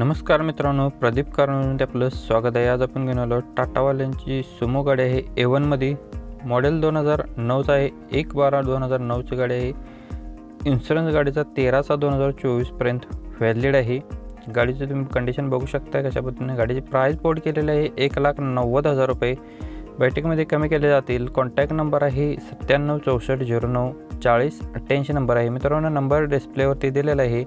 नमस्कार मित्रांनो प्रदीप कारमध्ये आपलं स्वागत आहे. आज आपण घेऊन आलो टाटावाल्यांची सुमो गाडी आहे. ए वनमध्ये मॉडेल दोन हजार नऊचा आहे. एक बारा दोन हजार नऊची गाडी आहे. इन्शुरन्स गाडीचा तेरा सहा दोन हजार चोवीसपर्यंत व्हॅलिड आहे. गाडीची तुम्ही कंडिशन बघू शकता कशा पद्धतीने. गाडीची प्राईस बोर्ड केलेली आहे. एक लाख नव्वद हजार रुपये. बैठकीमध्ये कमी केले जातील. कॉन्टॅक्ट नंबर आहे सत्त्याण्णव चौसष्ट झिरो नऊ चाळीस अठ्ठ्याऐंशी नंबर आहे. मित्रांनो नंबर डिस्प्लेवरती दिलेला आहे.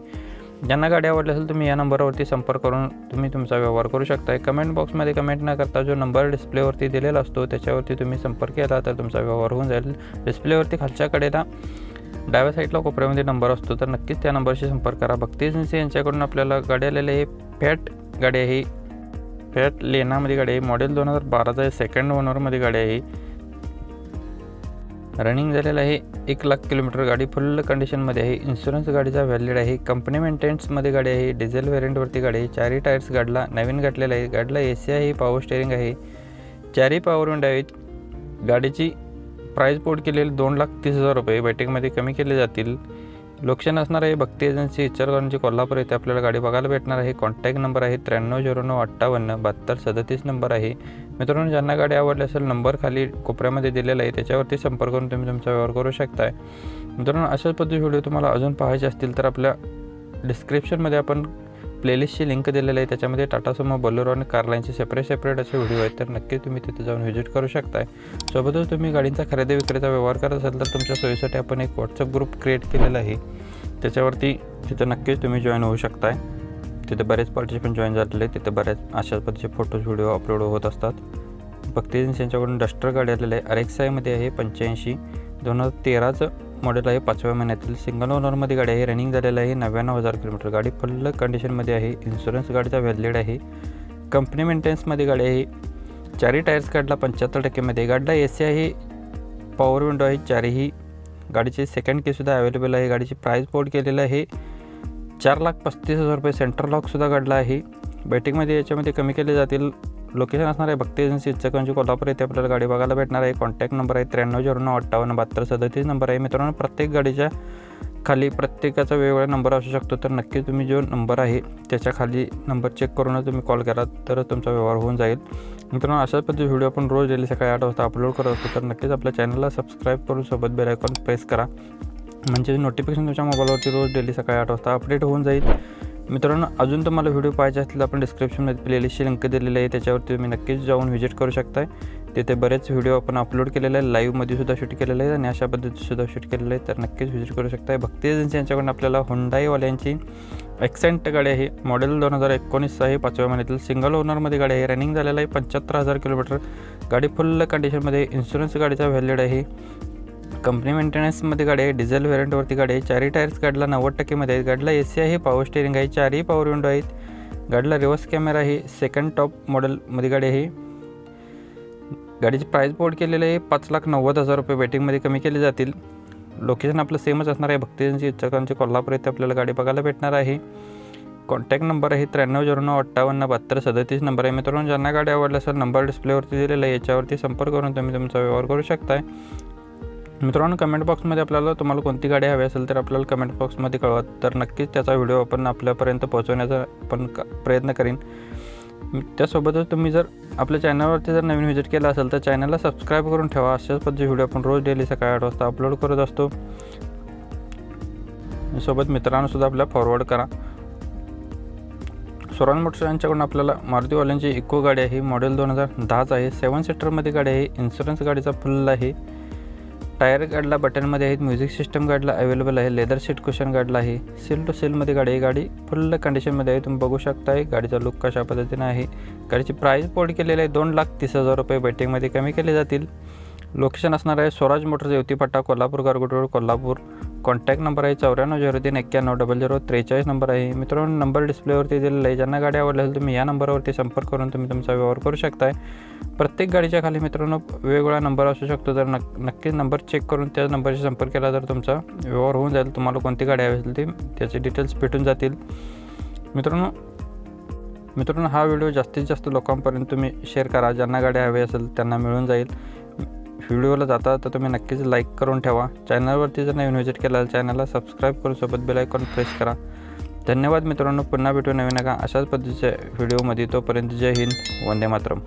ज्यांना गाडी आवडली असेल तुम्ही या नंबरवरती संपर्क करून तुम्ही तुमचा व्यवहार करू शकता कमेंट बॉक्समध्ये कमेंट न करता जो नंबर डिस्प्लेवरती दिलेला असतो त्याच्यावरती तुम्ही संपर्क केला तर तुमचा व्यवहार होऊन जाईल. डिस्प्लेवरती खालच्या कडेला डाव्या साईडला कोपऱ्यामध्ये नंबर असतो तर नक्कीच त्या नंबरशी संपर्क करा. भक्ती एजन्सी यांच्याकडून आपल्याला गाडी आलेली हे फॅट गाडी आहे फॅट लेनामध्ये गाडी आहे. मॉडेल दोन हजार बाराचा सेकंड ओनरमध्ये गाडी आहे रनिंग झालेलं आहे. एक लाख किलोमीटर गाडी फुल कंडिशनमध्ये आहे. इन्शुरन्स गाडीचा व्हॅलिड आहे. कंपनी मेंटेनन्समध्ये गाडी आहे. डिझेल व्हेरियंटवरती गाडी आहे. चारही टायर्स गाडला नवीन गाठलेला आहे. गाडीला ए सी आहे. पॉवर स्टेअरिंग आहे. चारही पॉवर विंड आहेत. गाडीची प्राईस पोट केलेली दोन लाख तीस हजार रुपये. बॅटिंगमध्ये कमी केले जातील. लोकेशन असणार आहे भक्ती एजन्सी इचलकरंजी कोल्हापूर येथे आपल्याला गाडी बघायला भेटणार आहे. कॉन्टॅक्ट नंबर आहे त्र्याण्णव झिरो नऊ अठ्ठावन्न बहात्तर सदतीस नंबर आहे. मित्रांनो ज्यांना गाडी आवडली असेल नंबर खाली कोपऱ्यामध्ये दिलेला आहे. त्याच्यावरती संपर्क करून तुम्ही तुमचा व्यवहार करू शकताय. मित्रांनो अशाच पद्धती व्हिडिओ तुम्हाला अजून पाहायचे असतील तर आपल्या डिस्क्रिप्शनमध्ये आपण प्लेलिस्टची लिंक दिलेली आहे. त्याच्यामध्ये टाटा सुमो बोलेरो आणि कारलाईनचे सेपरेट सेपरेट असे व्हिडिओ आहेत. तर नक्की तुम्ही तिथे जाऊन व्हिजिट करू शकताय. सोबतच तुम्ही गाडींचा खरेदी विक्रीचा व्यवहार करत असाल तर तुमच्या सोयीसाठी आपण एक व्हॉट्सअप ग्रुप क्रिएट केलेला आहे. त्याच्यावरती तिथं नक्कीच तुम्ही जॉईन होऊ शकताय. तिथे बरेच पार्टिसिपंट जॉईन झालेले तिथे बऱ्याच अशाच पद्धतीचे फोटोज व्हिडिओ अपलोड होत असतात. भक्ती यांच्याकडून डस्टर गाडी आलेलं आहे. अरेक्सायमध्ये आहे पंच्याऐंशी. दोन हजार तेराचं मॉडेल आहे. पाचव्या महिन्यातील सिंगल ओनरमध्ये गाडी आहे. रनिंग झालेलं आहे. नव्याण्णव हजार किलोमीटर गाडी फुल कंडिशनमध्ये आहे. इन्शुरन्स गाडीचा व्हॅलिड आहे. कंपनी मेंटेनन्समध्ये गाडी आहे. चारही टायर्स काढला पंच्याहत्तर टक्केमध्ये गाडीला ए सी आहे. पॉवर विंडो आहे. चारही. गाडीची सेकंड कीसुद्धा अवेलेबल आहे. गाडीची प्राईस बोर्ड केलेलं आहे. चार लाख पस्तीस हजार रुपये सेंटर लॉकसुद्धा काढला आहे. बॅटिंगमध्ये याच्यामध्ये कमी केले जातील. लोकेशन असणार आहे भक्ती एजन्सी इच्छकांची कोल्हापूर. येथे आपल्याला गाडी बघायला भेटणार आहे. कॉन्टॅक्ट नंबर आहे त्र्याण्णव झिरो नऊ अठ्ठावन्न बहात्तर सदतीस नंबर आहे. मित्रांनो प्रत्येक गाडीच्या खाली प्रत्येकाचा वेगवेगळा नंबर असू शकतो. तर नक्की तुम्ही जो नंबर आहे त्याच्याखाली नंबर चेक करूनच तुम्ही कॉल केला तर तुमचा व्यवहार होऊन जाईल. मित्रांनो अशाच पद्धती व्हिडिओ आपण रोज डेली सकाळी आठ वाजता अपलोड करत असतो. तर नक्कीच आपल्या चॅनलला सबस्क्राईब करून सोबत बेल आयकॉन प्रेस करा. म्हणजे नोटिफिकेशन तुमच्या मोबाईलवरती रोज डेली सकाळी आठ वाजता अपडेट होऊन जाईल. मित्रांनो अजून तुम्हाला व्हिडिओ पाहिजे असतील आपण डिस्क्रिप्शनमध्ये प्लेलिस्टची लिंक दिलेली आहे. त्याच्यावरती तुम्ही नक्कीच जाऊन व्हिजिट करू शकताय. तिथे बरेच व्हिडिओ आपण अपलोड केलेले आहे लाईव्हमध्ये सुद्धा शूट केलेलं आहे आणि अशा पद्धतीसुद्धा शूट केलेलं आहे तर नक्कीच व्हिजिट करू शकताय. भक्ती एजन्सी यांच्याकडून आपल्याला हुंडाईवाल्यांची एक्सेंट गाडी आहे. मॉडेल दोन हजार एकोणीस आहे. पाचव्या महिन्यातील सिंगल ओनरमध्ये गाडी आहे. रनिंग झालेलं आहे. पंच्याहत्तर हजार किलोमीटर गाडी फुल कंडिशनमध्ये इन्शुरन्स गाडीचा व्हॅलिड आहे. कंपनी मेंटेनन्समध्ये गाडी आहे डिझेल व्हेरियंटवरती गाडी आहे. चारही टायर्स गाडीला नव्वद टक्केमध्ये आहेत. गाडीला ए सी आहे पॉवर स्टेअरिंग आहे चारही पॉवर विंडो आहेत. गाडीला रिव्हर्स कॅमेरा आहे सेकंड टॉप मॉडेलमध्ये गाडी आहे. गाडीची प्राईस बोर्ड केलेली आहे पाच लाख नव्वद हजार रुपये. बॅटिंगमध्ये कमी केले जातील. लोकेशन आपलं सेमच असणार आहे. भक्ती एजन्सी इच्छकांचे कोल्हापूर येथे आपल्याला गाडी बघायला भेटणार आहे. कॉन्टॅक्ट नंबर आहे त्र्याण्णव झिरो नऊ अठ्ठावन्न बहात्तर सदतीस नंबर आहे. मित्रांनो ज्यांना गाडी आवडली असेल नंबर डिस्प्लेवरती दिलेला आहे याच्यावरती संपर्क करून तुम्ही तुमचा व्यवहार करू शकताय. मित्रांनो कमेंट बॉक्समध्ये आपल्याला तुम्हाला कोणती गाडी हवी असेल तर आपल्याला कमेंट बॉक्समध्ये कळवा तर नक्कीच त्याचा व्हिडिओ आपण आपल्यापर्यंत पोहोचवण्याचा आपण क प्रयत्न करीन. त्यासोबतच तुम्ही जर आपल्या चॅनलवरती जर नवीन व्हिजिट केला असेल तर चॅनलला सबस्क्राईब करून ठेवा. अशाच पद्धती व्हिडिओ आपण रोज डेली सकाळी आठ वाजता अपलोड करत असतो. सोबत मित्रांनोसुद्धा आपल्या फॉरवर्ड करा. सोरान मोटर्स यांच्याकडून आपल्याला मारुतीवाल्यांची इको गाडी आहे. मॉडेल दोन हजार दहाच आहे. सेवन सीटरमध्ये गाडी आहे. इन्शुरन्स गाडीचा फुल आहे. टायर गाडला बटनमध्ये आहेत म्युझिक सिस्टम गाडला अवेलेबल आहे लेदर सीट कुशन गाडला आहे. सेल टू सेलमध्ये गाडी आहे गाडी फुल कंडिशनमध्ये आहे तुम्ही बघू शकताय गाडीचा लुक कशा पद्धतीने आहे. गाडीची प्राईस पोर्ट केलेली आहे दोन लाख तीस हजार रुपये बैठकमध्ये कमी केले जातील. लोकेशन असणार आहे Swaraj motors युतीपट्टा Kolhapur Gargot road Kolhapur. Contact number आहे चौऱ्याण्णव झिरो तीन एक्क्याण्णव डबल झिरो त्रेचाळीस नंबर आहे. मित्रांनो नंबर डिस्प्लेवरती दिलेला आहे ज्यांना गाडी आवडली असेल तुम्ही या नंबरवरती संपर्क करून तुम्ही तुमचा व्यवहार करू शकताय. प्रत्येक गाडीच्या खाली मित्रांनो वेगवेगळा नंबर असू शकतो. तर नक् नक्कीच नंबर चेक करून त्या नंबरशी संपर्क केला तर तुमचा व्यवहार होऊन जाईल. तुम्हाला कोणती गाडी हवी असेल ती त्याचे डिटेल्स भेटून जातील. मित्रांनो मित्रांनो हा व्हिडिओ जास्तीत जास्त लोकांपर्यंत तुम्ही शेअर करा. ज्यांना गाडी हवी असेल त्यांना मिळून जाईल. व्हिडिओला जाता तर तुम्ही नक्कीच लाईक करून ठेवा. चॅनलवरती जर नवीन व्हिजिट केला चॅनलला सबस्क्राईब करून सोबत बेल आयकॉन प्रेस करा. धन्यवाद मित्रांनो पुन्हा भेटू नवीन का अशाच पद्धतीच्या व्हिडिओमध्ये तोपर्यंत जय हिंद वंदे मातरम.